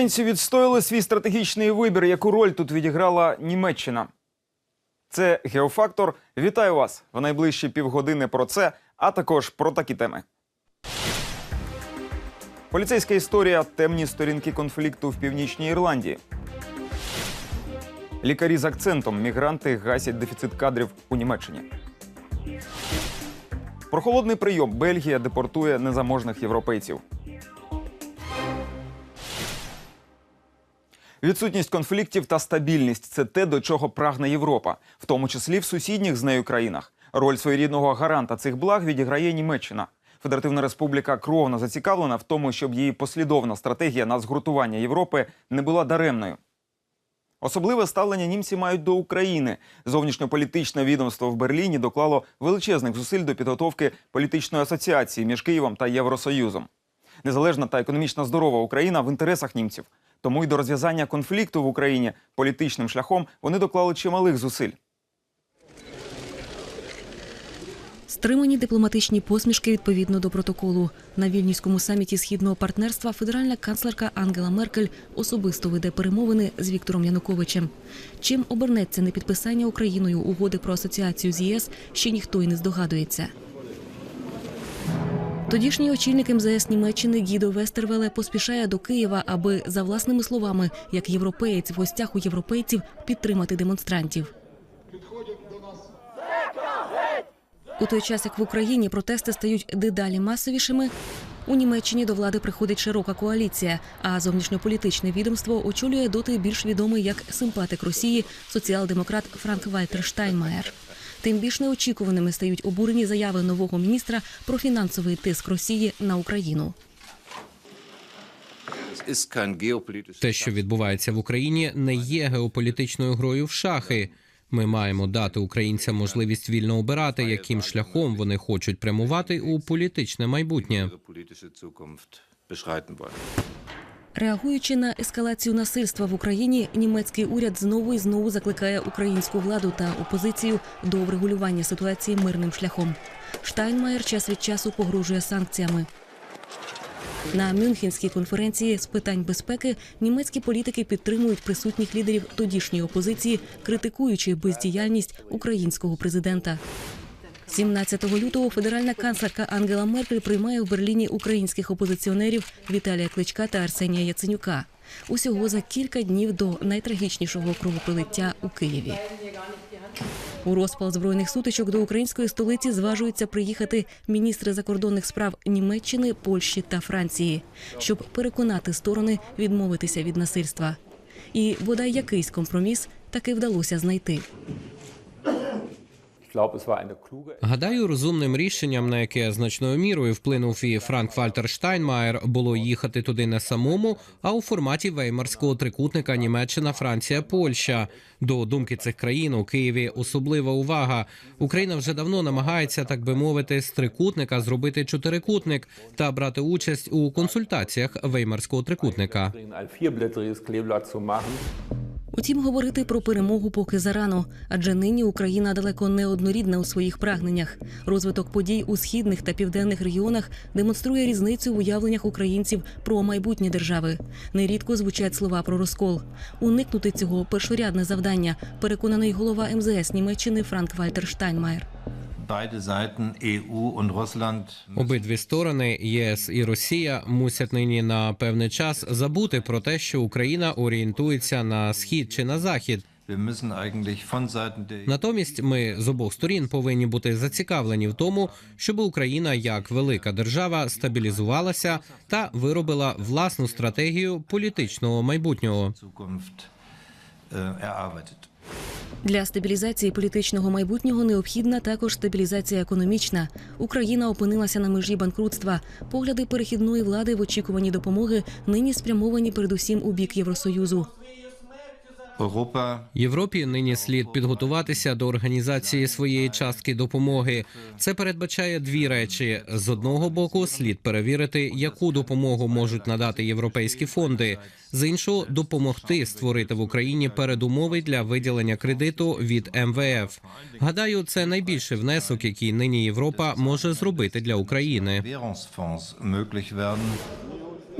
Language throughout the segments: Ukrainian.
Українці відстояли свій стратегічний вибір. Яку роль тут відіграла Німеччина? Це геофактор. Вітаю вас в найближчі півгодини про це, а також про такі теми. Поліцейська історія темні сторінки конфлікту в північній Ірландії. Лікарі з акцентом мігранти гасять дефіцит кадрів у Німеччині. Про холодний прийом Бельгія депортує незаможних європейців. Відсутність конфліктів та стабільність це те, до чого прагне Європа, в тому числі в сусідніх з нею країнах. Роль своєрідного гаранта цих благ відіграє Німеччина. Федеративна республіка кровно зацікавлена в тому, щоб її послідовна стратегія на згуртування Європи не була даремною. Особливе ставлення німці мають до України. Зовнішньополітичне відомство в Берліні доклало величезних зусиль до підготовки політичної асоціації між Києвом та Євросоюзом. Незалежна та економічно здорова Україна в інтересах німців. Тому й до розв'язання конфлікту в Україні політичним шляхом вони доклали чималих зусиль. Стримані дипломатичні посмішки відповідно до протоколу. На вільнюському саміті східного партнерства федеральна канцлерка Ангела Меркель особисто веде перемовини з Віктором Януковичем. Чим обернеться непідписання Україною угоди про асоціацію з ЄС, ще ніхто й не здогадується. Тодішній очільник МЗС Німеччини Гідо Вестервеле поспішає до Києва, аби за власними словами, як європеєць в гостях у європейців, підтримати демонстрантів. У той час, як в Україні протести стають дедалі масовішими, у Німеччині до влади приходить широка коаліція, а зовнішньополітичне відомство очолює доти більш відомий як симпатик Росії соціал-демократ Франк Вальтер Штайнмаєр. Тим більш неочікуваними стають обурені заяви нового міністра про фінансовий тиск Росії на Україну. Те, що відбувається в Україні, не є геополітичною грою в шахи. Ми маємо дати українцям можливість вільно обирати, яким шляхом вони хочуть прямувати у політичне майбутнє. Реагуючи на ескалацію насильства в Україні, німецький уряд знову і знову закликає українську владу та опозицію до врегулювання ситуації мирним шляхом. Штайнмаєр час від часу погрожує санкціями. На Мюнхенській конференції з питань безпеки німецькі політики підтримують присутніх лідерів тодішньої опозиції, критикуючи бездіяльність українського президента. 17 лютого федеральна канцлерка Ангела Меркель приймає в Берліні українських опозиціонерів Віталія Кличка та Арсенія Яценюка. Усього за кілька днів до найтрагічнішого кровопролиття у Києві. У розпал збройних сутичок до української столиці зважуються приїхати міністри закордонних справ Німеччини, Польщі та Франції, щоб переконати сторони відмовитися від насильства. І бодай якийсь компроміс таки вдалося знайти. Гадаю, розумним рішенням, на яке значною мірою вплинув і Франк Вальтер Штайнмаєр, було їхати туди не самому, а у форматі веймарського трикутника Німеччина, Франція, Польща. До думки цих країн у Києві особлива увага. Україна вже давно намагається, так би мовити, з трикутника зробити чотирикутник та брати участь у консультаціях веймарського трикутника. Утім, говорити про перемогу поки зарано, адже нині Україна далеко не однорідна у своїх прагненнях. Розвиток подій у східних та південних регіонах демонструє різницю в уявленнях українців про майбутнє держави. Нерідко звучать слова про розкол. Уникнути цього першорядне завдання, переконаний голова МЗС Німеччини Франк Вальтер Штайнмаєр. Обидві сторони, ЄС і Росія, мусять нині на певний час забути про те, що Україна орієнтується на схід чи на захід. der Натомість ми з обох сторін повинні бути зацікавлені в тому, щоб Україна як велика держава стабілізувалася та виробила власну стратегію політичного майбутнього. Для стабілізації політичного майбутнього необхідна також стабілізація економічна. Україна опинилася на межі банкрутства. Погляди перехідної влади в очікуванні допомоги нині спрямовані передусім у бік Євросоюзу. Європі нині слід підготуватися до організації своєї частки допомоги. Це передбачає дві речі: з одного боку, слід перевірити, яку допомогу можуть надати європейські фонди. З іншого допомогти створити в Україні передумови для виділення кредиту від МВФ. Гадаю, це найбільший внесок, який нині Європа може зробити для України.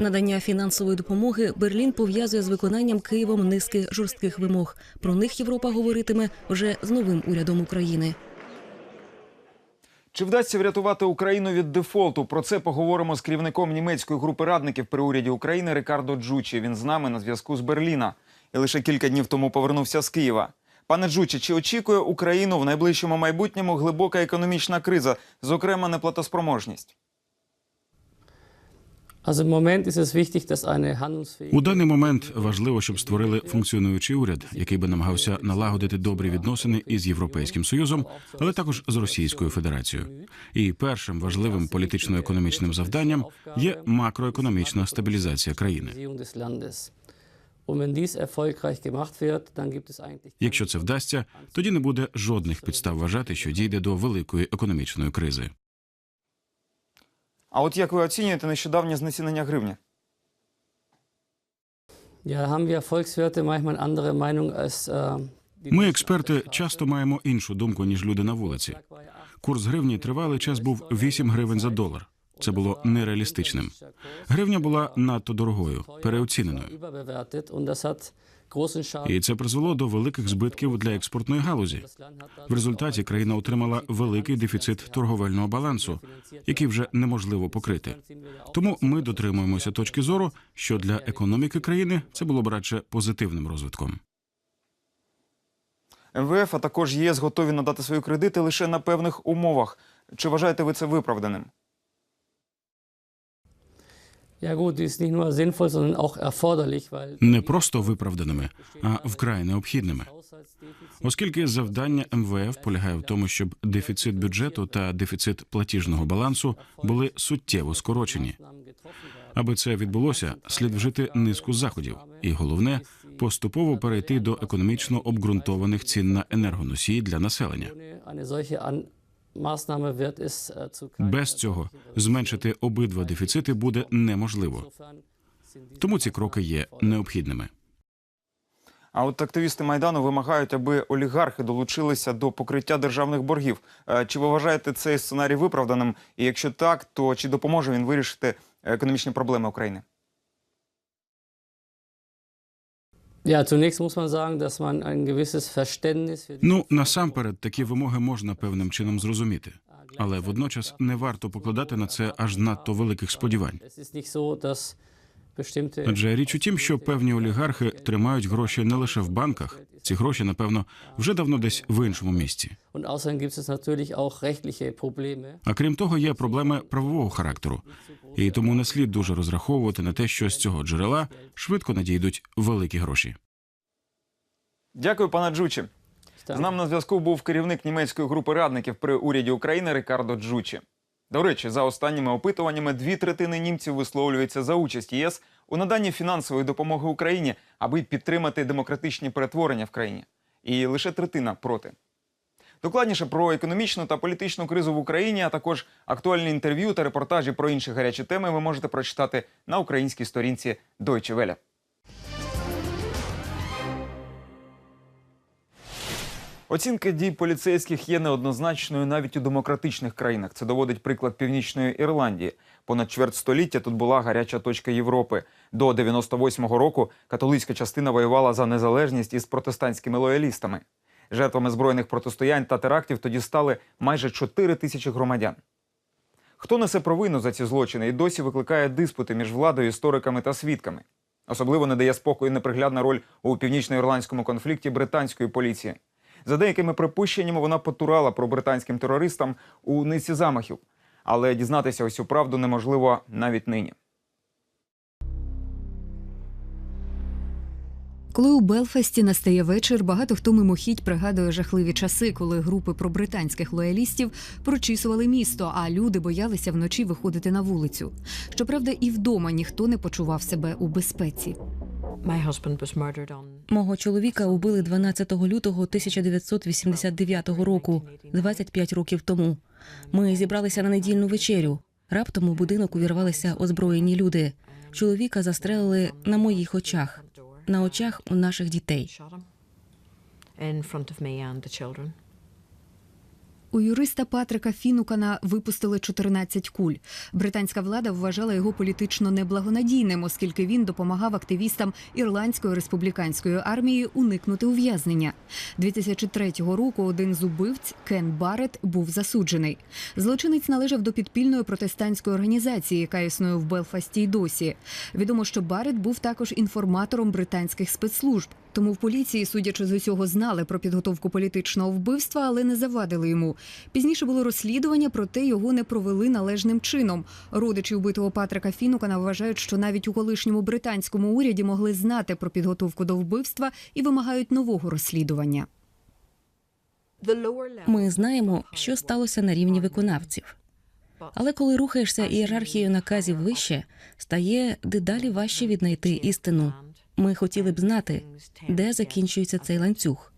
Надання фінансової допомоги Берлін пов'язує з виконанням Києвом низки жорстких вимог. Про них Європа говоритиме вже з новим урядом України. Чи вдасться врятувати Україну від дефолту? Про це поговоримо з керівником німецької групи радників при уряді України Рикардо Джучі. Він з нами на зв'язку з Берліна і лише кілька днів тому повернувся з Києва. Пане Джучі, чи очікує Україну в найближчому майбутньому глибока економічна криза, зокрема неплатоспроможність? У даний момент важливо, щоб створили функціонуючий уряд, який би намагався налагодити добрі відносини із Європейським Союзом, але також з Російською Федерацією. І першим важливим політично-економічним завданням є макроекономічна стабілізація країни. Якщо це вдасться, тоді не буде жодних підстав вважати, що дійде до великої економічної кризи. А от як ви оцінюєте нещодавнє знецінення гривні? ja, haben wir Volkswirte manchmal andere Meinung als äh, Ми, експерти, часто маємо іншу думку ніж люди на вулиці. Курс гривні тривалий час був 8 гривень за долар. Це було нереалістичним. Гривня була надто дорогою, переоціненою. І це призвело до великих збитків для експортної галузі. В результаті країна отримала великий дефіцит торговельного балансу, який вже неможливо покрити. Тому ми дотримуємося точки зору, що для економіки країни це було б радше позитивним розвитком. МВФ, а також ЄС готові надати свої кредити лише на певних умовах. Чи вважаєте ви це виправданим? Не просто виправданими, а вкрай необхідними. Оскільки завдання МВФ полягає в тому, щоб дефіцит бюджету та дефіцит платіжного балансу були суттєво скорочені. Аби це відбулося, слід вжити низку заходів, і головне поступово перейти до економічно обґрунтованих цін на енергоносії для населення. Äh, Без цього зменшити обидва дефіцити буде неможливо. Тому ці кроки є необхідними. А от активісти майдану вимагають, аби олігархи долучилися до покриття державних боргів. Е, Чи ви вважаєте цей сценарій виправданим? І якщо так, то чи допоможе він вирішити економічні проблеми України? Ну насамперед такі вимоги можна певним чином зрозуміти, але водночас не варто покладати на це аж надто великих сподівань. Адже річ у тім, що певні олігархи тримають гроші не лише в банках. Ці гроші, напевно, вже давно десь в іншому місці. А крім того, є проблеми правового характеру, і тому не слід дуже розраховувати на те, що з цього джерела швидко надійдуть великі гроші. Дякую, пане Джучі. З нами на зв'язку був керівник німецької групи радників при уряді України Рикардо Джучі. До речі, за останніми опитуваннями, дві третини німців висловлюються за участь ЄС у наданні фінансової допомоги Україні, аби підтримати демократичні перетворення в країні. І лише третина проти. Докладніше про економічну та політичну кризу в Україні, а також актуальні інтерв'ю та репортажі про інші гарячі теми ви можете прочитати на українській сторінці Deutsche Welle. Оцінка дій поліцейських є неоднозначною навіть у демократичних країнах. Це доводить приклад Північної Ірландії. Понад чверть століття тут була гаряча точка Європи. До 98-го року католицька частина воювала за незалежність із протестантськими лоялістами. Жертвами збройних протистоянь та терактів тоді стали майже 4 тисячі громадян. Хто несе провину за ці злочини і досі викликає диспути між владою, істориками та свідками. Особливо не дає спокою неприглядна роль у північноірландському конфлікті британської поліції. За деякими припущеннями, вона потурала про британським терористам у низці замахів. Але дізнатися усю правду неможливо навіть нині. Коли у Белфасті настає вечір, багато хто мимохідь пригадує жахливі часи, коли групи пробританських лоялістів прочісували місто, а люди боялися вночі виходити на вулицю. Щоправда, і вдома ніхто не почував себе у безпеці. Мого чоловіка убили 12 лютого 1989 року, 25 років тому. Ми зібралися на недільну вечерю. Раптом у будинок увірвалися озброєні люди. Чоловіка застрелили на моїх очах, на очах у наших дітей. in front of me and the children. У юриста Патрика Фінукана випустили 14 куль. Британська влада вважала його політично неблагонадійним, оскільки він допомагав активістам ірландської республіканської армії уникнути ув'язнення. 2003 року один з убивць Кен Барретт був засуджений. Злочинець належав до підпільної протестантської організації, яка існує в Белфасті й досі. Відомо, що Барретт був також інформатором британських спецслужб. Тому в поліції, судячи з усього, знали про підготовку політичного вбивства, але не завадили йому. Пізніше було розслідування, проте його не провели належним чином. Родичі вбитого Патрика Фінукана вважають, що навіть у колишньому британському уряді могли знати про підготовку до вбивства і вимагають нового розслідування. Ми знаємо, що сталося на рівні виконавців. Але коли рухаєшся ієрархією наказів вище, стає дедалі важче віднайти істину. Ми хотіли б знати, де закінчується цей ланцюг.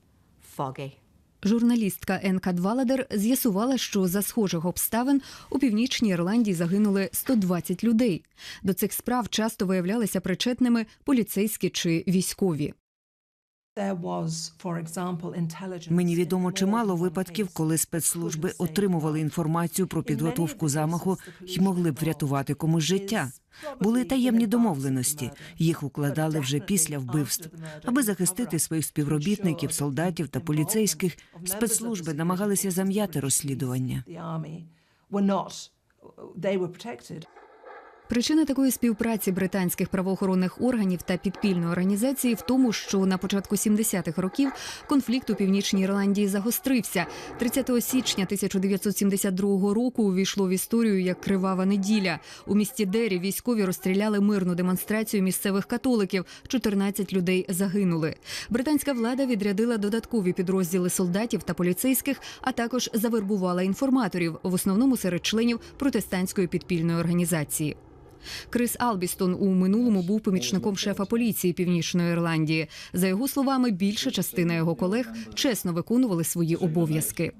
Журналістка Енка Дваладер з'ясувала, що за схожих обставин у північній Ірландії загинули 120 людей. До цих справ часто виявлялися причетними поліцейські чи військові. Мені відомо чимало випадків, коли спецслужби отримували інформацію про підготовку замаху і могли б врятувати комусь життя. Були таємні домовленості. Їх укладали вже після вбивств. Аби захистити своїх співробітників, солдатів та поліцейських, спецслужби намагалися зам'яти розслідування. Причина такої співпраці британських правоохоронних органів та підпільної організації в тому, що на початку 70-х років конфлікт у північній Ірландії загострився. 30 січня 1972 року увійшло в історію як кривава неділя. У місті Дері військові розстріляли мирну демонстрацію місцевих католиків. 14 людей загинули. Британська влада відрядила додаткові підрозділи солдатів та поліцейських, а також завербувала інформаторів, в основному серед членів протестантської підпільної організації. Крис Албістон у минулому був помічником шефа поліції Північної Ірландії. За його словами, більша частина його колег чесно виконували свої обов'язки.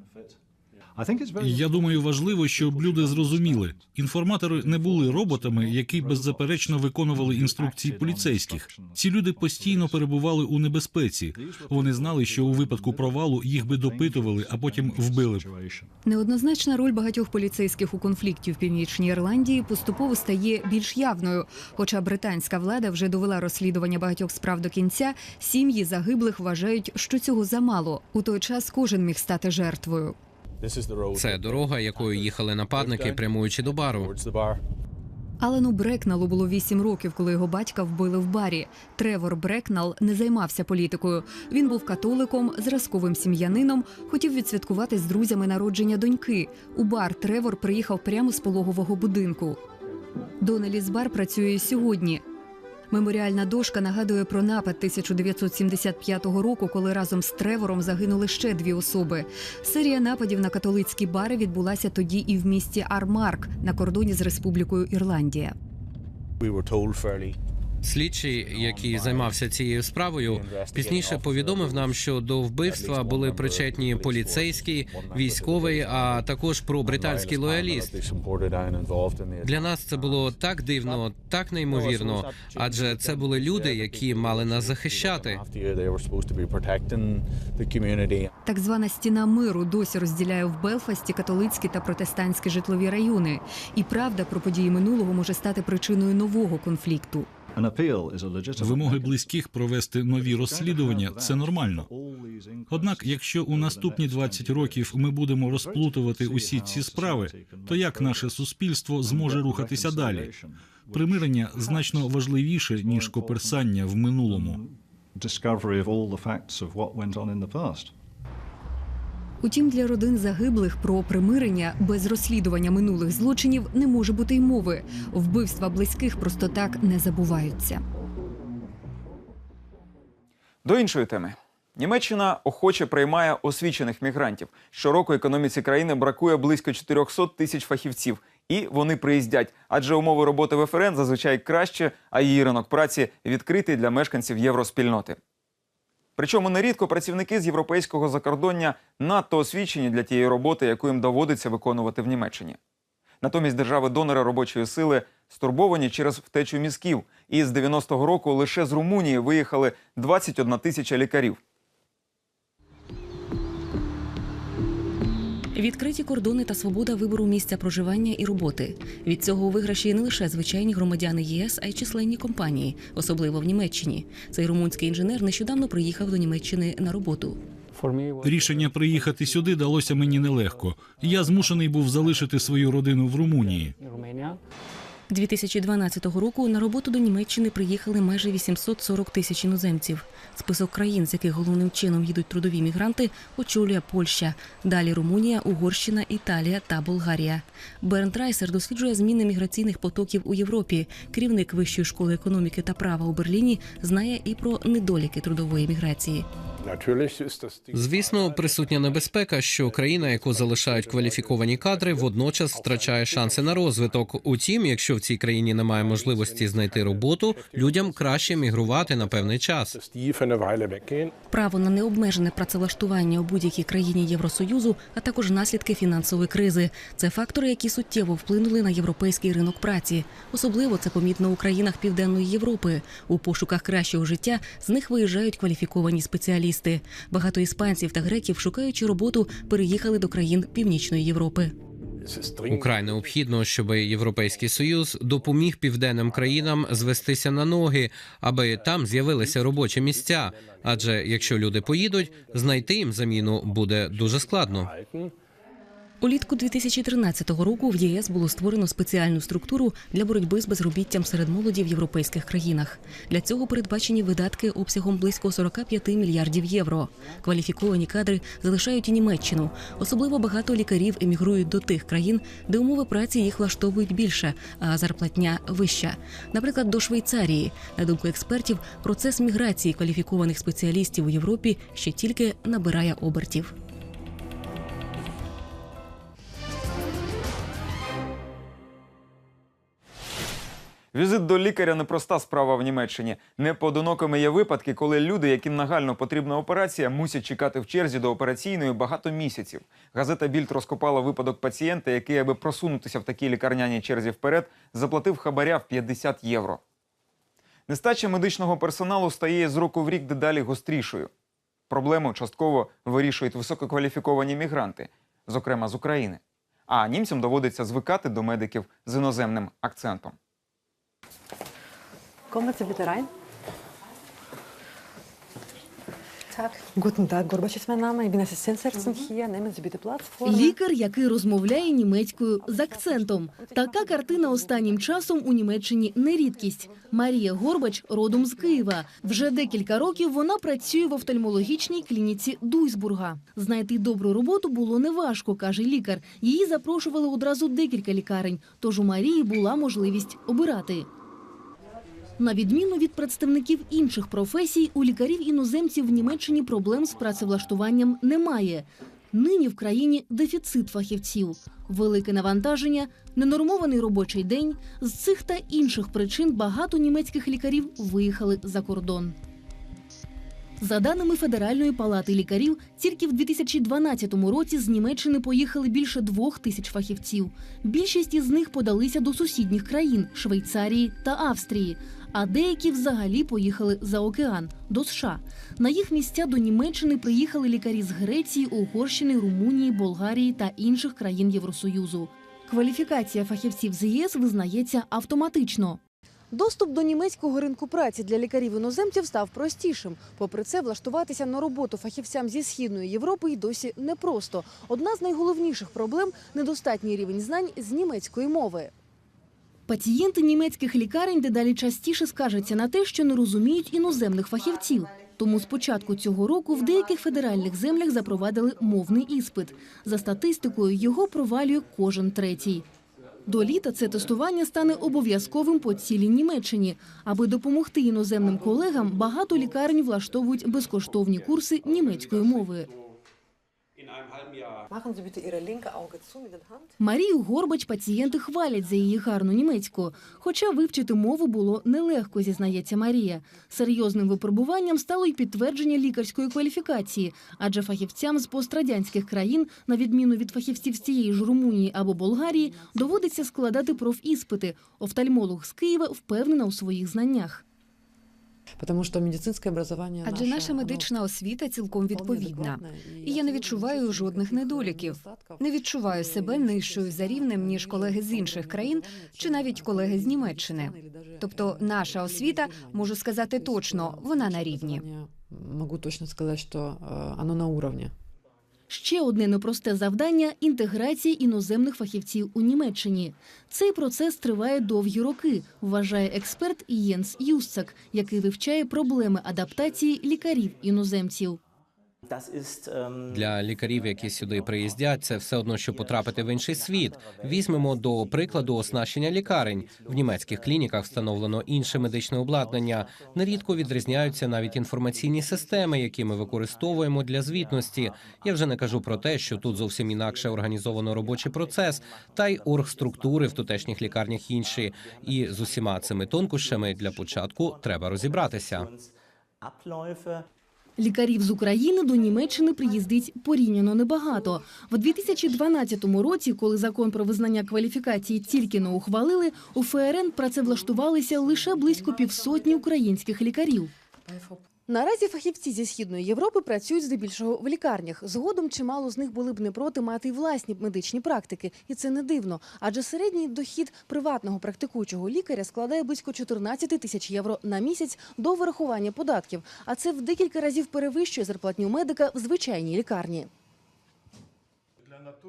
Я думаю, важливо, щоб люди зрозуміли, інформатори не були роботами, які беззаперечно виконували інструкції поліцейських. Ці люди постійно перебували у небезпеці. Вони знали, що у випадку провалу їх би допитували, а потім вбили б. Неоднозначна роль багатьох поліцейських у конфлікті в північній Ірландії поступово стає більш явною. Хоча британська влада вже довела розслідування багатьох справ до кінця, сім'ї загиблих вважають, що цього замало. У той час кожен міг стати жертвою. Це дорога, якою їхали нападники, прямуючи до бару. Алену Брекналу було 8 років, коли його батька вбили в барі. Тревор Брекнал не займався політикою. Він був католиком, зразковим сім'янином, хотів відсвяткувати з друзями народження доньки. У бар Тревор приїхав прямо з пологового будинку. Донеліс бар працює і сьогодні. Меморіальна дошка нагадує про напад 1975 року, коли разом з Тревором загинули ще дві особи. Серія нападів на католицькі бари відбулася тоді і в місті Армарк на кордоні з Республікою Ірландія. Слідчий, який займався цією справою, пізніше повідомив нам, що до вбивства були причетні поліцейський, військовий, а також про британський лояліст. Для нас це було так дивно, так неймовірно, адже це були люди, які мали нас захищати. Так звана стіна миру досі розділяє в Белфасті католицькі та протестантські житлові райони. І правда про події минулого може стати причиною нового конфлікту. Вимоги близьких провести нові розслідування це нормально. Однак, якщо у наступні 20 років ми будемо розплутувати усі ці справи, то як наше суспільство зможе рухатися далі? Примирення значно важливіше ніж коперсання в минулому. Утім, для родин загиблих про примирення без розслідування минулих злочинів не може бути й мови. Вбивства близьких просто так не забуваються. До іншої теми. Німеччина охоче приймає освічених мігрантів. Щороку економіці країни бракує близько 400 тисяч фахівців, і вони приїздять, адже умови роботи в ФРН зазвичай краще, а її ринок праці відкритий для мешканців євроспільноти. Причому нерідко працівники з європейського закордоння надто освічені для тієї роботи, яку їм доводиться виконувати в Німеччині. Натомість держави-донори робочої сили стурбовані через втечу мізків. І з 90-го року лише з Румунії виїхали 21 тисяча лікарів. Відкриті кордони та свобода вибору місця проживання і роботи. Від цього у виграші не лише звичайні громадяни ЄС, а й численні компанії, особливо в Німеччині. Цей румунський інженер нещодавно приїхав до Німеччини на роботу. Рішення приїхати сюди далося мені нелегко. Я змушений був залишити свою родину в Румунії. 2012 року на роботу до Німеччини приїхали майже 840 тисяч іноземців. Список країн, з яких головним чином їдуть трудові мігранти, очолює Польща. Далі Румунія, Угорщина, Італія та Болгарія. Бернт Райсер досліджує зміни міграційних потоків у Європі. Керівник Вищої школи економіки та права у Берліні знає і про недоліки трудової міграції. Звісно, присутня небезпека, що країна, яку залишають кваліфіковані кадри, водночас втрачає шанси на розвиток. Утім, якщо в цій країні немає можливості знайти роботу, людям краще мігрувати на певний час. Право на необмежене працевлаштування у будь-якій країні Євросоюзу, а також наслідки фінансової кризи. Це фактори, які суттєво вплинули на європейський ринок праці. Особливо це помітно у країнах Південної Європи. У пошуках кращого життя з них виїжджають кваліфіковані спеціалісти. Багато іспанців та греків, шукаючи роботу, переїхали до країн Північної Європи. Украй необхідно, щоб Європейський союз допоміг південним країнам звестися на ноги, аби там з'явилися робочі місця. Адже якщо люди поїдуть, знайти їм заміну буде дуже складно. Улітку 2013 року в ЄС було створено спеціальну структуру для боротьби з безробіттям серед молоді в європейських країнах. Для цього передбачені видатки обсягом близько 45 мільярдів євро. Кваліфіковані кадри залишають і Німеччину. Особливо багато лікарів емігрують до тих країн, де умови праці їх влаштовують більше, а зарплатня вища. Наприклад, до Швейцарії. На думку експертів, процес міграції кваліфікованих спеціалістів у Європі ще тільки набирає обертів. Візит до лікаря непроста справа в Німеччині. Непоодинокими є випадки, коли люди, яким нагально потрібна операція, мусять чекати в черзі до операційної багато місяців. Газета Більд розкопала випадок пацієнта, який, аби просунутися в такій лікарняній черзі вперед, заплатив хабаря в 50 євро. Нестача медичного персоналу стає з року в рік дедалі гострішою. Проблему частково вирішують висококваліфіковані мігранти, зокрема з України. А німцям доводиться звикати до медиків з іноземним акцентом. Kommen Sie bitte rein. Tag. Guten Tag, Gorbachev mein Name. Ich bin Assistenzärztin hier. Nehmen Sie bitte Platz vor. Лікар, який розмовляє німецькою з акцентом. Така картина останнім часом у Німеччині не рідкість. Марія Горбач родом з Києва. Вже декілька років вона працює в офтальмологічній клініці Дуйсбурга. Знайти добру роботу було неважко, каже лікар. Її запрошували одразу декілька лікарень, тож у Марії була можливість обирати. На відміну від представників інших професій, у лікарів іноземців в Німеччині проблем з працевлаштуванням немає. Нині в країні дефіцит фахівців, велике навантаження, ненормований робочий день. З цих та інших причин багато німецьких лікарів виїхали за кордон. За даними Федеральної палати лікарів, тільки в 2012 році з Німеччини поїхали більше двох тисяч фахівців. Більшість із них подалися до сусідніх країн Швейцарії та Австрії. А деякі взагалі поїхали за океан до США. На їх місця до Німеччини приїхали лікарі з Греції, Угорщини, Румунії, Болгарії та інших країн Євросоюзу. Кваліфікація фахівців з ЄС визнається автоматично. Доступ до німецького ринку праці для лікарів іноземців став простішим. Попри це, влаштуватися на роботу фахівцям зі східної Європи й досі непросто. Одна з найголовніших проблем недостатній рівень знань з німецької мови. Пацієнти німецьких лікарень дедалі частіше скаржаться на те, що не розуміють іноземних фахівців. Тому з початку цього року в деяких федеральних землях запровадили мовний іспит. За статистикою його провалює кожен третій. До літа це тестування стане обов'язковим по цілій Німеччині. Аби допомогти іноземним колегам, багато лікарень влаштовують безкоштовні курси німецької мови. Марію Горбач пацієнти хвалять за її гарну німецьку. Хоча вивчити мову було нелегко, зізнається Марія. Серйозним випробуванням стало й підтвердження лікарської кваліфікації, адже фахівцям з пострадянських країн, на відміну від фахівців з цієї ж Румунії або Болгарії, доводиться складати профіспити. Офтальмолог з Києва впевнена у своїх знаннях. Тому що медицинське образування Адже наша медична освіта цілком відповідна. І я не відчуваю жодних недоліків. Не відчуваю себе нижчою за рівнем, ніж колеги з інших країн чи навіть колеги з Німеччини. Тобто наша освіта, можу сказати точно, вона на рівні. Могу точно сказати, що воно на рівні. Ще одне непросте завдання інтеграція іноземних фахівців у Німеччині. Цей процес триває довгі роки, вважає експерт Єнс Юсцак, який вивчає проблеми адаптації лікарів іноземців. Для лікарів, які сюди приїздять, це все одно, що потрапити в інший світ. Візьмемо до прикладу оснащення лікарень. В німецьких клініках встановлено інше медичне обладнання. Нерідко відрізняються навіть інформаційні системи, які ми використовуємо для звітності. Я вже не кажу про те, що тут зовсім інакше організовано робочий процес, та й оргструктури в тутешніх лікарнях інші. І з усіма цими тонкощами для початку треба розібратися. Лікарів з України до Німеччини приїздить порівняно небагато. В 2012 році, коли закон про визнання кваліфікації тільки не ухвалили, у ФРН працевлаштувалися лише близько півсотні українських лікарів. Наразі фахівці зі східної Європи працюють здебільшого в лікарнях. Згодом чимало з них були б не проти мати й власні медичні практики, і це не дивно. Адже середній дохід приватного практикуючого лікаря складає близько 14 тисяч євро на місяць до вирахування податків. А це в декілька разів перевищує зарплатню медика в звичайній лікарні.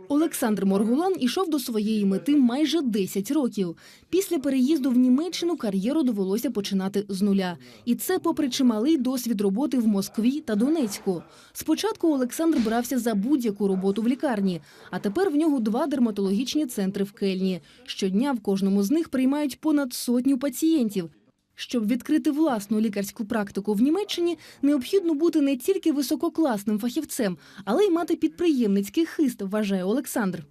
Олександр Моргулан ішов до своєї мети майже 10 років. Після переїзду в Німеччину кар'єру довелося починати з нуля. І це попри чималий досвід роботи в Москві та Донецьку. Спочатку Олександр брався за будь-яку роботу в лікарні, а тепер в нього два дерматологічні центри в Кельні. Щодня в кожному з них приймають понад сотню пацієнтів. Щоб відкрити власну лікарську практику в Німеччині, необхідно бути не тільки висококласним фахівцем, але й мати підприємницький хист, вважає Олександр.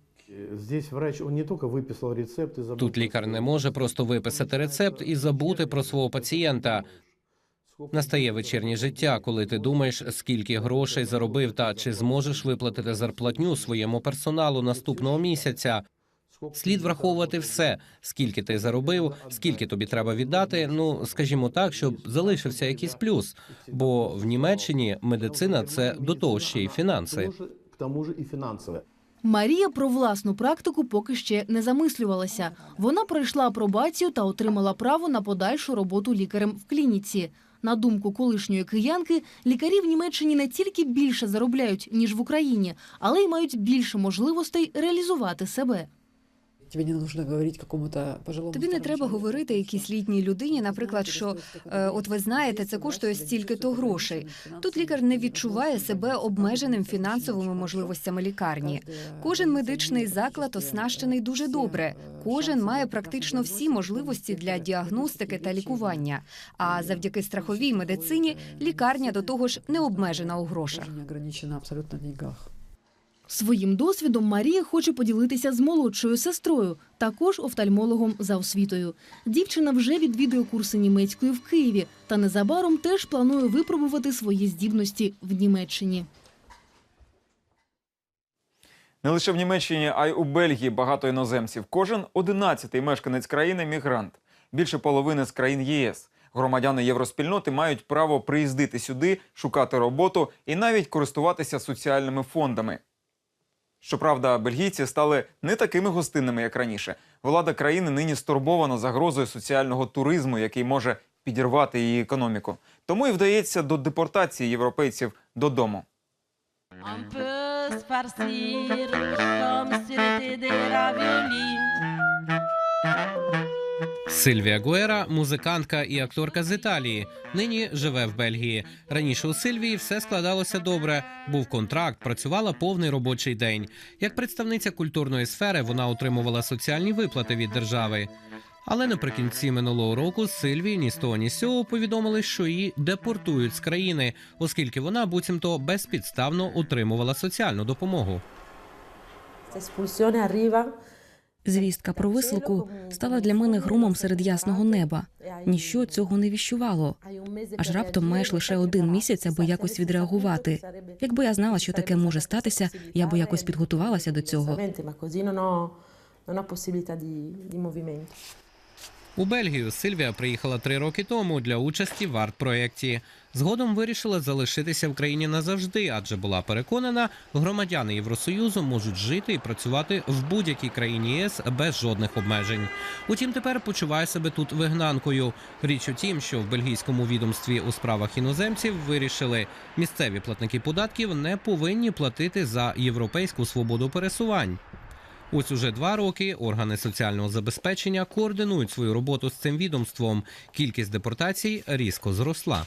Тут лікар не може просто виписати рецепт і забути про свого пацієнта. Настає вечірнє життя, коли ти думаєш, скільки грошей заробив та чи зможеш виплатити зарплатню своєму персоналу наступного місяця. Слід враховувати все, скільки ти заробив, скільки тобі треба віддати. Ну скажімо так, щоб залишився якийсь плюс. Бо в Німеччині медицина це до того ще й фінанси. к тому же и финансовое. Марія про власну практику поки ще не замислювалася. Вона пройшла апробацію та отримала право на подальшу роботу лікарем в клініці. На думку колишньої киянки, лікарі в Німеччині не тільки більше заробляють ніж в Україні, але й мають більше можливостей реалізувати себе. Тобі не потрібно говорити какому-то пожилому Тобі не треба говорити якійсь літній людині, наприклад, що е, от ви знаєте, це коштує стільки-то грошей. Тут лікар не відчуває себе обмеженим фінансовими можливостями лікарні. Кожен медичний заклад оснащений дуже добре. Кожен має практично всі можливості для діагностики та лікування. А завдяки страховій медицині лікарня до того ж не обмежена у грошах. абсолютно в деньгах. Своїм досвідом Марія хоче поділитися з молодшою сестрою, також офтальмологом за освітою. Дівчина вже відвідує курси німецької в Києві та незабаром теж планує випробувати свої здібності в Німеччині. Не лише в Німеччині, а й у Бельгії багато іноземців. Кожен одинадцятий мешканець країни мігрант. Більше половини з країн ЄС. Громадяни євроспільноти мають право приїздити сюди, шукати роботу і навіть користуватися соціальними фондами. Щоправда, бельгійці стали не такими гостинними, як раніше. Влада країни нині стурбована загрозою соціального туризму, який може підірвати її економіку. Тому і вдається до депортації європейців додому. Comme. Сильвія Гуера, музикантка і акторка з Італії. Нині живе в Бельгії. Раніше у Сильвії все складалося добре. Був контракт, працювала повний робочий день. Як представниця культурної сфери, вона отримувала соціальні виплати від держави. Але наприкінці минулого року Сильвії ні з того, ні з сього повідомили, що її депортують з країни, оскільки вона буцімто безпідставно отримувала соціальну допомогу. Звістка про висилку стала для мене громом серед ясного неба. Ніщо цього не віщувало. Аж раптом маєш лише один місяць, аби якось відреагувати. Якби я знала, що таке може статися, я би якось підготувалася до цього. У Бельгію Сильвія приїхала три роки тому для участі в арт-проєкті. Згодом вирішила залишитися в країні назавжди, адже була переконана, громадяни Євросоюзу можуть жити і працювати в будь-якій країні ЄС без жодних обмежень. Утім, тепер почуває себе тут вигнанкою. Річ у тім, що в бельгійському відомстві у справах іноземців вирішили, місцеві платники податків не повинні платити за європейську свободу пересувань. Ось уже два роки органи соціального забезпечення координують свою роботу з цим відомством. Кількість депортацій різко зросла.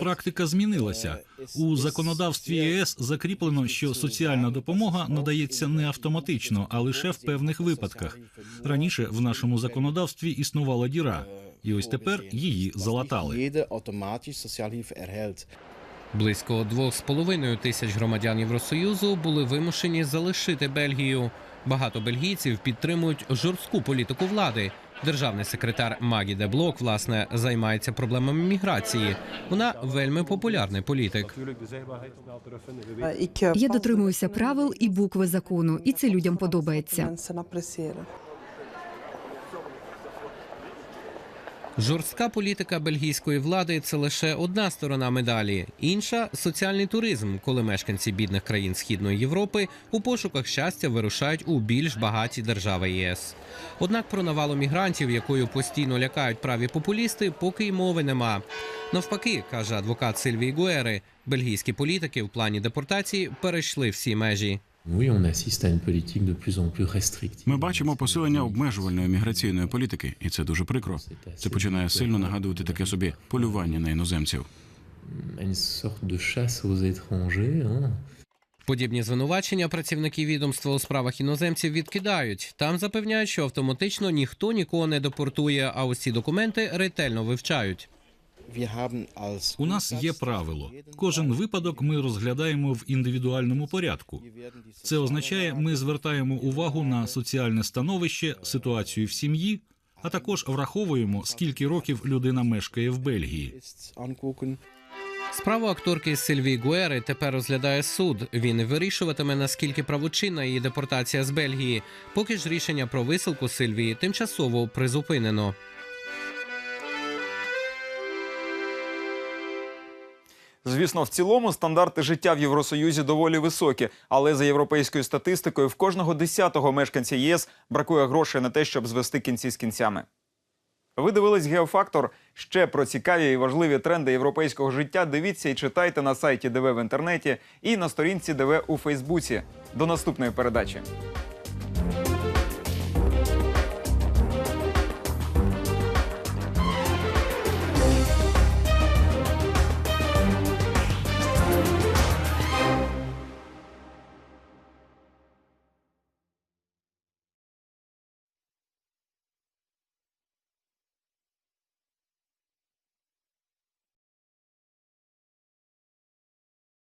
Практика змінилася у законодавстві ЄС. Закріплено, що соціальна допомога надається не автоматично, а лише в певних випадках. Раніше в нашому законодавстві існувала діра, і ось тепер її залатали. Близько двох з половиною тисяч громадян Євросоюзу були вимушені залишити Бельгію. Багато бельгійців підтримують жорстку політику влади. Державний секретар Магі де Блок, власне, займається проблемами міграції. Вона вельми популярний політик. Я дотримуюся правил і букви закону, і це людям подобається. Жорстка політика бельгійської влади це лише одна сторона медалі. Інша соціальний туризм, коли мешканці бідних країн Східної Європи у пошуках щастя вирушають у більш багаті держави ЄС. Однак про навалу мігрантів, якою постійно лякають праві популісти, поки й мови нема. Навпаки, каже адвокат Сильвій Гуери, бельгійські політики в плані депортації перейшли всі межі. Ми бачимо посилення обмежувальної міграційної політики, і це дуже прикро. Це починає сильно нагадувати таке собі полювання на іноземців. Подібні звинувачення працівники відомства у справах іноземців відкидають. Там запевняють, що автоматично ніхто нікого не депортує, а ось ці документи ретельно вивчають. У нас є правило. Кожен випадок ми розглядаємо в індивідуальному порядку. Це означає, ми звертаємо увагу на соціальне становище, ситуацію в сім'ї, а також враховуємо, скільки років людина мешкає в Бельгії. Справу акторки Сильвії Гуери тепер розглядає суд. Він вирішуватиме, наскільки правочинна її депортація з Бельгії. Поки ж рішення про висилку Сильвії тимчасово призупинено. Звісно, в цілому стандарти життя в Євросоюзі доволі високі, але за європейською статистикою в кожного десятого мешканця ЄС бракує грошей на те, щоб звести кінці з кінцями. Ви дивились геофактор. Ще про цікаві і важливі тренди європейського життя. Дивіться і читайте на сайті ДВ в інтернеті і на сторінці ДВ у Фейсбуці. До наступної передачі.